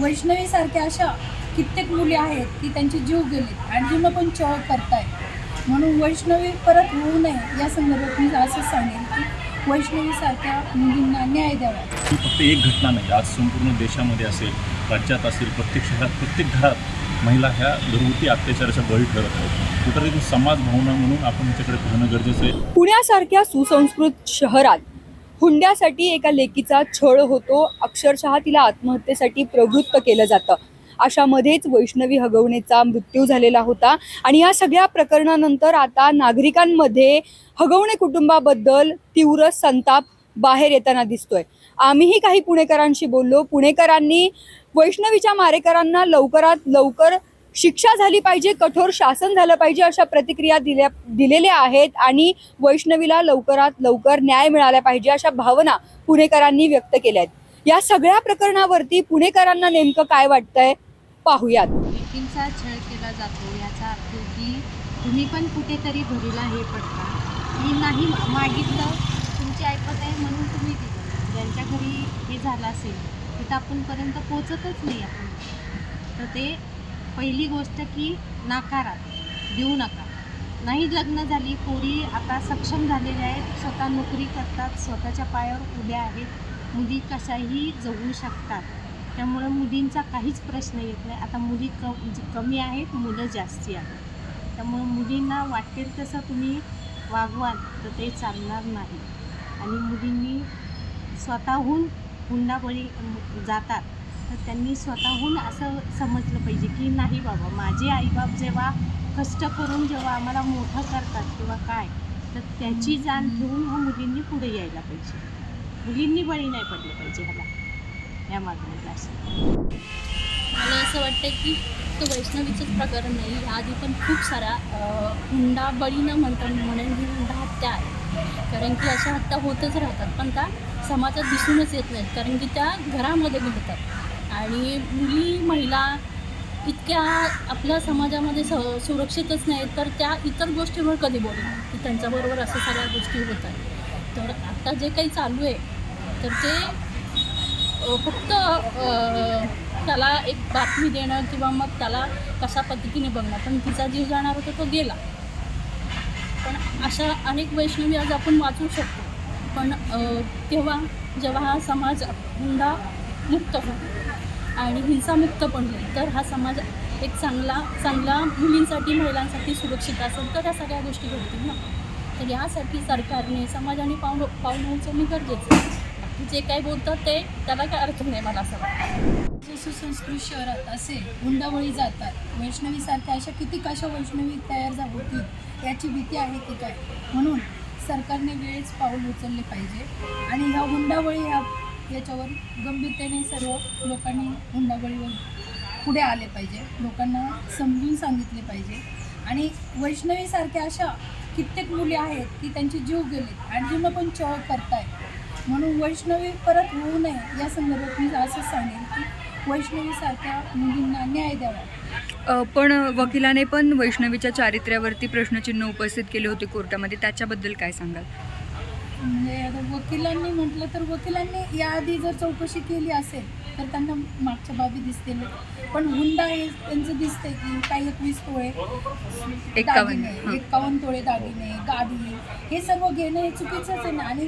वैष्णवीसारख्या अशा कित्येक मुली आहेत की त्यांचे जीव गेलेत आणि जीवन पण चळ करताय म्हणून वैष्णवी परत होऊ नये या संदर्भात मी असंच सांगेन की वैष्णवीसारख्या मुलींना न्याय द्यावा. ही फक्त एक घटना नाही आज संपूर्ण देशामध्ये असेल राज्यात असेल प्रत्येक शहरात प्रत्येक घरात महिला ह्या घरगुती अत्याचाराच्या बळी ठरत आहेत. कुठेतरी समाज भावना म्हणून आपण ह्याच्याकडे पाहणं गरजेचं आहे. पुण्यासारख्या सुसंस्कृत शहरात हुंड्यासाठी एका लेकीचा छळ होतो. अक्षरशः तिला आत्महत्येसाठी प्रवृत्त केलं जातं. अशामध्येच वैष्णवी हगवणेचा मृत्यू झालेला होता. आणि या सगळ्या प्रकरणानंतर आता नागरिकांमध्ये हगवणे कुटुंबाबद्दल तीव्र संताप बाहेर येताना दिसतोय. आम्हीही काही पुणेकरांशी बोललो. पुणेकरांनी वैष्णवीच्या मारेकरांना लवकरात लवकर शिक्षा झाली पाहिजे कठोर शासन झालं पाहिजे अशा प्रतिक्रिया दिल्या दिलेल्या आहेत आणि वैष्णवीला लवकरात लवकर न्याय मिळाला पाहिजे अशा भावना पुणेकरांनी व्यक्त केल्या आहेत. या सगळ्या प्रकरणावरती पुणेकरांना नेमकं काय वाटतंय पाहूयात. व्यक्तींचा छळ केला जातो याचा अर्थ की तुम्ही पण कुठेतरी भरीला हे पडता. मी नाही मागितलं तुमची ऐकत आहे म्हणून तुम्ही दिलं. ज्यांच्या घरी हे झालं असेल तिथं आपणपर्यंत पोचतच नाही आपण. तर ते पहिली गोष्ट की नाकारा देऊ नका. नाही लग्न झाली पोरी आता सक्षम झालेल्या आहेत स्वतः नोकरी करतात स्वतःच्या पायावर उभ्या आहेत मुली कशाही जगू शकतात. त्यामुळं मुलींचा काहीच प्रश्न येत नाही. आता मुली क म्हणजे कमी आहेत मुलं जास्ती आहेत. त्यामुळं मुलींना वाटेल तसं तुम्ही वागवाल तर ते चालणार नाही. आणि मुलींनी स्वतःहून हुंडाबळी जातात. तर त्यांनी स्वतःहून असं समजलं पाहिजे की नाही बाबा माझे आईबाप जेव्हा कष्ट करून जेव्हा आम्हाला मोठं करतात किंवा काय तर त्याची जाण ठेवून ह्या मुलींनी पुढे यायला पाहिजे. मुलींनी बळी नाही पडलं पाहिजे ह्याला या मागणीला असं. मला असं वाटतं की तो वैष्णवीचंच प्रकरण नाही आधी पण खूप सारा हुंडा बळी न म्हणता म्हणून ही हुंडा हत्या आहे. कारण की अशा हत्या होतच राहतात पण त्या समाजात दिसूनच येत नाहीत कारण की त्या घरामध्ये घडतात. आणि मुली महिला इतक्या आपल्या समाजामध्ये स सुरक्षितच नाहीत तर त्या इतर गोष्टींवर कधी बोलणार? की त्यांच्याबरोबर असं सगळ्या गोष्टी होतात तर आता जे काही चालू आहे तर ते फक्त त्याला एक बातमी देणं किंवा मग त्याला कशा पद्धतीने बघणं. पण तिचा जीव जाणार होता तो गेला. पण अशा अनेक वैष्णवी आज आपण वाचू शकतो. पण तेव्हा जेव्हा हा समाज हुंडा मुक्त होतो आणि हिंसामुक्त पण होईल. तर हा समाज एक चांगला चांगला मुलींसाठी महिलांसाठी सुरक्षित असेल तर ह्या सगळ्या गोष्टी घडतील ना. तर यासाठी सरकारने समाजाने पाऊल पाऊल उचलणे गरजेचं आहे. जे काय बोलतात ते त्याला काय अर्थ नाही मला असं वाटतं. जे सुसंस्कृत शहरात असे हुंडावळी जातात वैष्णवीसारख्या अशा किती कशा वैष्णवी तयार झा होतील याची भीती आहे की काय? म्हणून सरकारने वेळेच पाऊल उचलले पाहिजे. आणि ह्या हुंडावळी ह्या याच्यावर गंभीरतेने सर्व लोकांनी हुंडाबळीवर पुढे आले पाहिजे. लोकांना समजून सांगितले पाहिजे. आणि वैष्णवीसारख्या अशा कित्येक मुली आहेत की त्यांचे जीव गेलेत आणि जीवन पण चळ करताय म्हणून वैष्णवी परत होऊ नये या संदर्भात मी असंच सांगेन की वैष्णवीसारख्या मुलींना न्याय द्यावा. पण वकिलाने पण वैष्णवीच्या चारित्र्यावरती प्रश्नचिन्ह उपस्थित केले होते कोर्टामध्ये. त्याच्याबद्दल काय सांगाल? म्हणजे आता वकिलांनी म्हटलं तर वकिलांनी याआधी जर चौकशी केली असेल तर त्यांना मागच्या बाबी दिसतील. पण हुंडा हे त्यांचं दिसतंय की काही एकवीस तोळे एक्कावन्न, दागिने हां. एकावन्न तोळे दागिने गाडी हे सर्व घेणं हे चुकीचंच आहे ना. आणि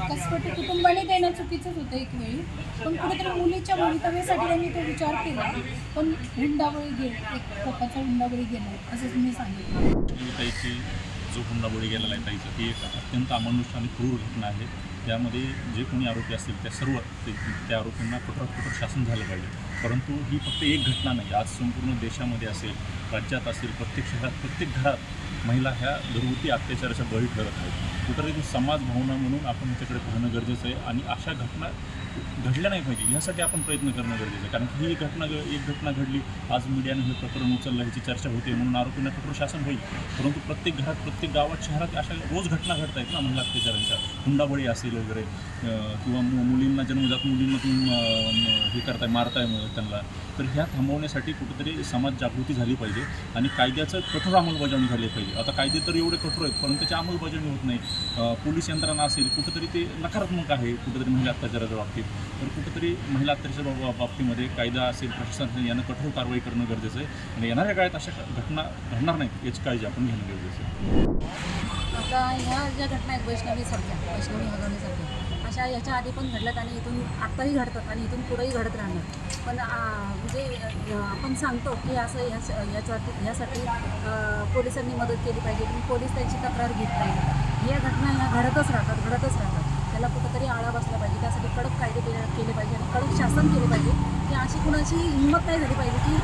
कसपटी कुटुंबाने देणं चुकीचंच होतं एक वेळी. पण कुठेतरी मुलीच्या भवितव्यासाठी त्यांनी तो विचार केला. पण हुंडाबळी घे एक प्रकारचा हुंडाबळी गेला असंच मी सांगितलं जो जो हुंडाबळी गेलेला आहे ताईचं ही एक अत्यंत अमानुष्य आणि क्रूर घटना आहे. त्यामध्ये जे कोणी आरोपी असतील त्या सर्व त्या आरोपींना कठोरात कठोर शासन झालं पाहिजे. परंतु ही फक्त एक घटना नाही आज संपूर्ण देशामध्ये असेल राज्यात असेल प्रत्येक शहरात प्रत्येक घरात महिला ह्या घरगुती अत्याचाराच्या बळी ठरत आहेत. कुठंतरी समाज भावना म्हणून आपण ह्याच्याकडे पाहणं गरजेचं आहे आणि अशा घटना घडल्या नाही पाहिजे यासाठी आपण प्रयत्न करणं गरजेचं आहे. कारण की ही घटना एक घटना घडली आज मीडियाने हे प्रकरण उचललं ह्याची चर्चा होते म्हणून आरोपींना कठोर शासन होईल. परंतु प्रत्येक घरात प्रत्येक गावात शहरात अशा रोज घटना घडत आहेत ना महिला अत्याचारांच्या. हुंडाबळी असेल वगैरे किंवा मु- मुलींना जन्मजात मुलींना तुम्ही हे करताय मारताय त्यांना. तर ह्या थांबवण्यासाठी कुठेतरी समाज जागृती झाली पाहिजे आणि कायद्याचं कठोर अंमलबजावणी झाली पाहिजे. आता कायदे तर एवढे कठोर आहेत परंतु त्याची अंमलबजावणी होत नाही. पोलीस यंत्रणा असेल कुठेतरी ते नकारात्मक आहे कुठेतरी महिला अत्याचाराच्या बाबतीत. तर कुठंतरी महिला अत्याचाराच्या बाबतीमध्ये कायदा असेल प्रशासन यानं कठोर कारवाई करणं गरजेचं आहे. आणि येणाऱ्या काळात अशा घटना घडणार नाहीत याची काळजी आपण घेणं गरजेचं आहे. आता ह्या ज्या घटना आहेत वैष्णवीसारख्या वैष्णवी हगवण्यासारख्या अशा याच्या आधी पण घडल्यात आणि इथून आत्ताही घडतात आणि इथून पुढेही घडत राहणार. पण म्हणजे आपण सांगतो की असं ह्याच यासाठी ह्यासाठी पोलिसांनी मदत केली पाहिजे. पण पोलीस त्यांची तक्रार घेत नाही. या घटना ह्या घडतच राहतात घडतच राहतात. त्याला कुठंतरी आळा बसला पाहिजे. त्यासाठी कडक कायदे केले केले पाहिजे आणि कडक शासन केले पाहिजे. की अशी कुणाची हिंमत नाही झाली पाहिजे की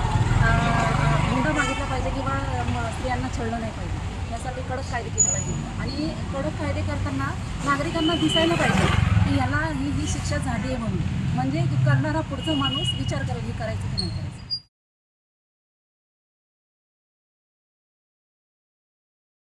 हुंडा मागितला पाहिजे किंवा स्त्रियांना छळलं नाही पाहिजे. यासाठी कडक कायदे केले पाहिजे. आणि कडक कायदे करताना नागरिकांना दिसायला पाहिजे. की याला ही ही शिक्षा झाली आहे म्हणून. म्हणजे करणारा पुढचा माणूस विचार करेल हे करायचं की नाही करायचं.